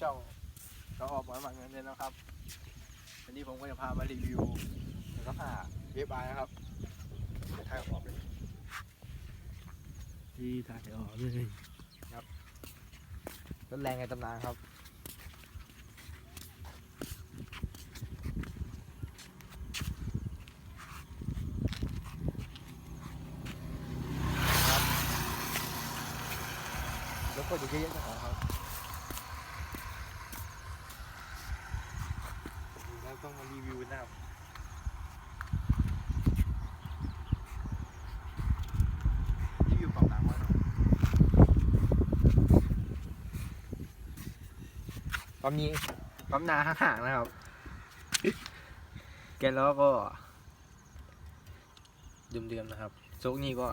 เลยครับผมช่องเราออกมาหมักเงินเลยนะครับวันนี้ผมก็จะพามารีวิวแล้วก็ผ้าเว็บไอนะครับเดี๋ยวถ่ายออกเลยที่ถ่ายออกเลยรถแรงในตำนานครับครับแล้วก็อยู่เยอะๆนะครับครับเรา ต้องมารีวิวนะครับรีวิวความหนักไว้หน่อยปั๊มนี้ปั๊มนาข้างๆนะครับ แกนล้อก็เดิมๆนะครับโซกนี่ก็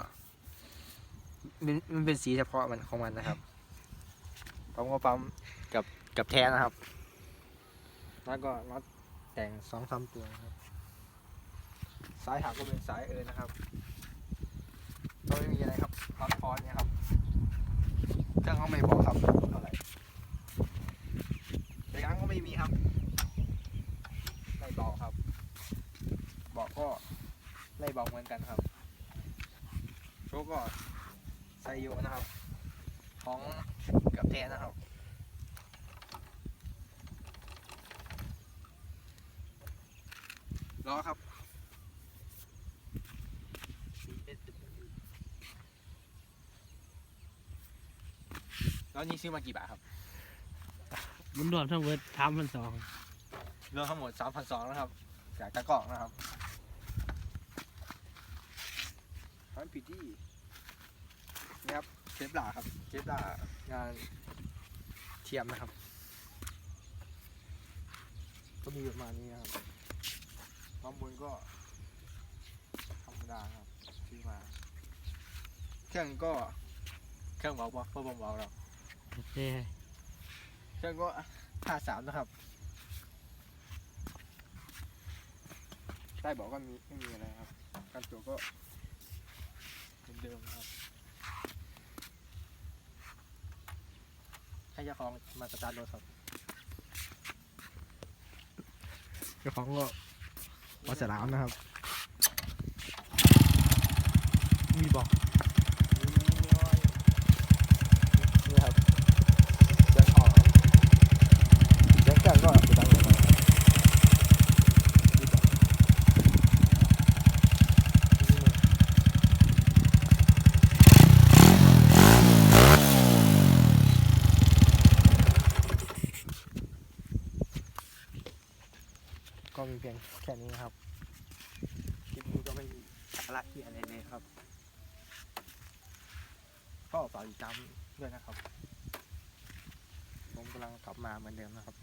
มันมันเป็นสีเฉพาะมันของมันนะครับปั๊มก็ปั๊มกับกับแท้นะครับ แล้วก็น็อต แต่งสองสามตัวนะครับ สายหักก็เป็นสายเอินนะครับก็ไม่มีอะไรครับน็อตพอสเนี่ยครับเครื่องเขาไม่บอกครับเท่าไหร่ในกลางก็ไม่มีครับไม่บอกครับ บอกก็ไม่บอกเหมือนกันครับโชก็ไซโยนะครับ ของกับแท้นะครับ รอครับแล้วนี่ซื้อมากี่บาทครับมันรวมทั้งเวิร์ดทำมันสองรวมทั้งหมด3,200นะครับ จากตะกร้องนะครับร้านผิดที่นี่ครับเชฟลาครับเชฟลางานเทียมนะครับ ก็มีประมาณนี้นะครับ ข้างบนก็ธรรมดาครับซื้อมา เครื่องก็เครื่องเบาๆเพราะเบาๆเราโอเคเครื่องก็ห้าสามนะครับ ใต้เบอกก็มีไม่มีอะไรครับการตัวก็เหมือนเดิมนะครับ ให้เจ้าของมาสตาร์ทรถครับ เจ้าของก็ วาสลามนะครับ มีบอกนี่ครับเสียงออกครับเสียงกลางก็จะดังลงมาครับมีบอกนี่ก็ มีเพียงแค่นี้ครับคลิปนี้ก็ไม่มีสาระที่อะไรเลยครับ ก็ฝากติดตามด้วยนะครับ ผมกำลังกลับมาเหมือนเดิมนะครับ